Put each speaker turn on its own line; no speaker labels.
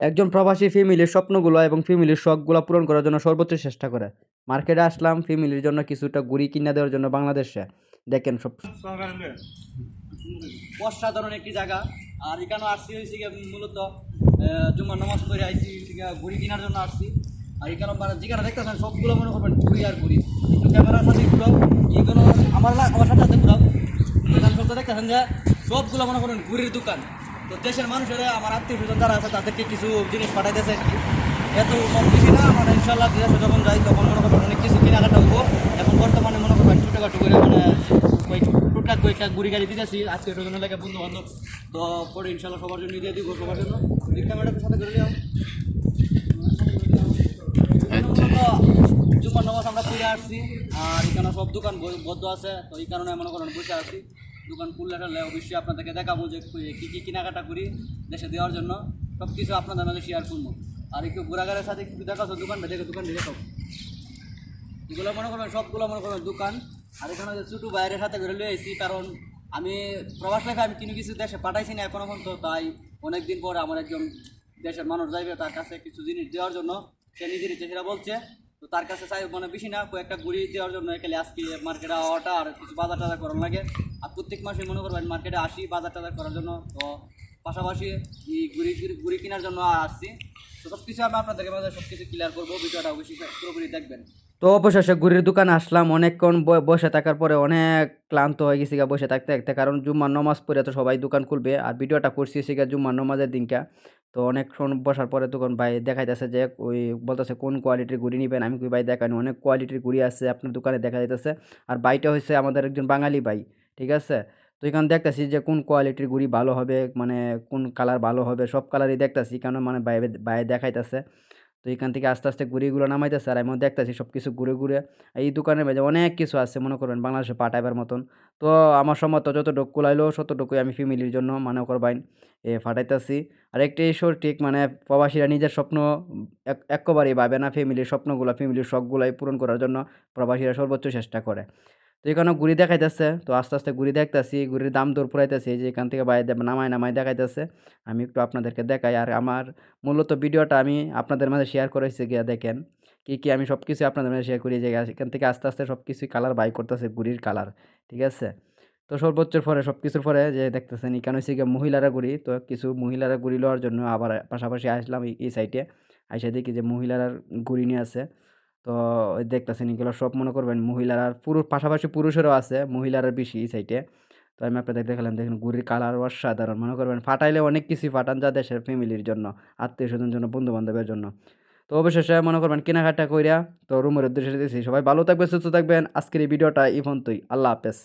একজন প্রবাসী ফ্যামিলির স্বপ্নগুলো এবং ফ্যামিলির শখগুলো পূরণ করার জন্য সর্বোচ্চ চেষ্টা করে। মার্কেটে আসলাম ফ্যামিলির জন্য কিছুটা গুড়ি কিনে দেওয়ার জন্য বাংলাদেশে। দেখেন সব অসাধারণ একটি জায়গা। আর এখানে আসছি হয়েছে মূলত আহ, জুম্মার নামাজ পড়ে আইছি গিয়ে ঘুড়ি কেনার জন্য আসছি। আর এখানে যেখানে দেখতেছেন সবগুলো মনে করবেন ঘুড়ি আর ঘুড়ি। একটু ক্যামেরার সাথে ঘুরাও এইগুলো আমার আমার সাথে সাথে ঘুরাও দেখতেছেন যে সবগুলো মনে করেন ঘুড়ির দোকান। তো দেশের মানুষেরা, আমার আত্মীয় স্বজন যারা আছে, তাদেরকে কিছু জিনিস পাঠাইতেছে। কি এত কম বেশি না মানে ইনশাল্লাহ দেশে যখন যাই তখন মনে করবেন অনেক কিছু কেনাকাটা হব। এখন বর্তমানে মনে করবেন ছোটোখাটো করে মানে ওই টুকটাক করে একটা গুড়ি গাড়ি দিতেছি ওটার জন্য লাগে বন্ধু বান্ধব তো পরে ইনশাল্লাহ সবার জন্য দিয়ে দিব, সবার জন্য। এই ক্যামেরাটার সাথে করে নিও। জুম্মার নামাজ আমরা খুলে আসছি, আর এখানে সব দোকান বদ্ধ আছে, তো এই কারণে মনে করেন বসে আছি। দোকান খুললে টাললে অবশ্যই আপনাদেরকে দেখাবো যে কী কী কেনাকাটা করি দেশে দেওয়ার জন্য। সব কিছু আপনাদের মাঝে শেয়ার করব। আর একটু ঘোরাঘারের সাথে একটু দেখাচ্ছ দোকানটা, দেখে দোকান দেখে সব। এগুলো মনে করবেন, সবগুলো মনে করবেন দোকান। আর এখানে ছোটো বাইরের সাথে করে লিয়ে এসেছি কারণ আমি প্রবাস লেখা আমি কোনো কিছু দেশে পাঠাইছি না এখনও পর্যন্ত, তাই অনেক দিন পরে আমার একজন দেশের মানুষ যাইবে তার কাছে কিছু জিনিস দেওয়ার জন্য, সে নিজের সেটা বলছে। তো তার কাছে চাই মানে বেশি না, কয়েকটা ঘুরি দেওয়ার জন্য এখানে আজকে মার্কেটে আওয়াটা আর কিছু বাজার টাজার করার লাগে। আর প্রত্যেক মাসে মনে করবেন মার্কেটে আসি, বাজার টাজার করার জন্য। তো পাশাপাশি এই ঘুরি ঘুরি কেনার জন্য আসছি। তো সব কিছু আমি আপনাদেরকে মাঝে সব কিছু ক্লিয়ার করব, ভিডিওটা অবশ্যই পুরোপুরি দেখবেন। তো অবশেষে ঘুরির দোকানে আসলাম, অনেকক্ষণ বসে থাকার পরে অনেক ক্লান্ত হয়ে গেছি বসে থাকতে থাকতে, কারণ জুম্মার নমাজ পড়ে তো সবাই দোকান খুলবে। আর ভিডিওটা করছি সেগা জুম্মার নমাজের দিনকা। তো অনেকক্ষণ বসার পরে তখন ভাই দেখাইতেছে যে, ওই বলতেছে, কোন কোয়ালিটির ঘুড়ি নেবেন? আমি কই, ভাই দেখানি, অনেক কোয়ালিটির ঘুড়ি আছে আপনার দোকানে দেখা যাইতেছে। আর বাইটা হচ্ছে আমাদের একজন বাঙালি ভাই, ঠিক আছে? তো এখানে দেখতেছি যে, কোন কোয়ালিটির ঘুড়ি ভালো হবে মানে কোন কালার ভালো হবে, সব কালারই দেখতেছি। কেন মানে বাইরে বাইরে দেখাইতেছে। তো এখান থেকে আস্তে আস্তে ঘুরিগুলো নামাইতেছে আর আমি দেখতেছি সব কিছু ঘুরে ঘুরে। এই দোকানের মাঝে অনেক কিছু আছে, মনে করবেন বাংলাদেশে পাঠাইবার মতন। তো আমার সম্মত যতটুকু কুলাইলো ততটুকুই আমি ফ্যামিলির জন্য, মনে করবাইন এ ফাটাইতেছি। আর একটি সঠিক মানে প্রবাসীরা নিজের স্বপ্ন এক একেবারেই ভাবে না ফ্যামিলির স্বপ্নগুলো, ফ্যামিলির শখগুলাই পূরণ করার জন্য প্রবাসীরা সর্বোচ্চ চেষ্টা করে। তো এখানে ঘুরি দেখাইতেছে। তো আস্তে আস্তে ঘুরি দেখতেছি ঘুরির দাম দর পুরাইতেছি যে এখান থেকে বাইরে নামায় নামায় দেখাইতেছে। আমি একটু আপনাদেরকে দেখাই। আর আমার মূলত ভিডিওটা আমি আপনাদের মাঝে শেয়ার করেছি গিয়া দেখেন, কী কী আমি সব কিছু আপনাদের মাঝে শেয়ার করি যে এখান থেকে আস্তে আস্তে সব কিছুই কালার বাই করতেছে ঘুড়ির কালার ঠিক আছে? তো সর্বোচ্চের পরে সব কিছুর পরে যে দেখতেছেন, এখানে হচ্ছে গিয়ে মহিলারা ঘুরি তো কিছু মহিলারা ঘুরি লওয়ার জন্য আবার পাশাপাশি আসলাম এই- সাইডে আইসা দেখি যে মহিলারা ঘুরি নিয়ে আছে। তো দেখতেছেন এগুলো সব মনে করবেন মহিলারা পুরুষ, পাশাপাশি পুরুষেরও আছে, মহিলারা বেশি এই সাইডে তো আমি আপনাদের দেখালাম, দেখেন গুড়ির কালার অসাধারণ। মনে করবেন ফাটাইলে অনেক কিছুই ফাটান যা দেশের ফ্যামিলির জন্য, আত্মীয় স্বজন জন্য বন্ধু বান্ধবের জন্য। তো অবশেষে মনে করবেন কেনাকাটা কইরা তো রুমের উদ্দেশ্যে দিয়েছি সবাই ভালো থাকবে সুস্থ থাকবেন। আজকের এই ভিডিওটা ইভন তুই আল্লাহ হাফেজ।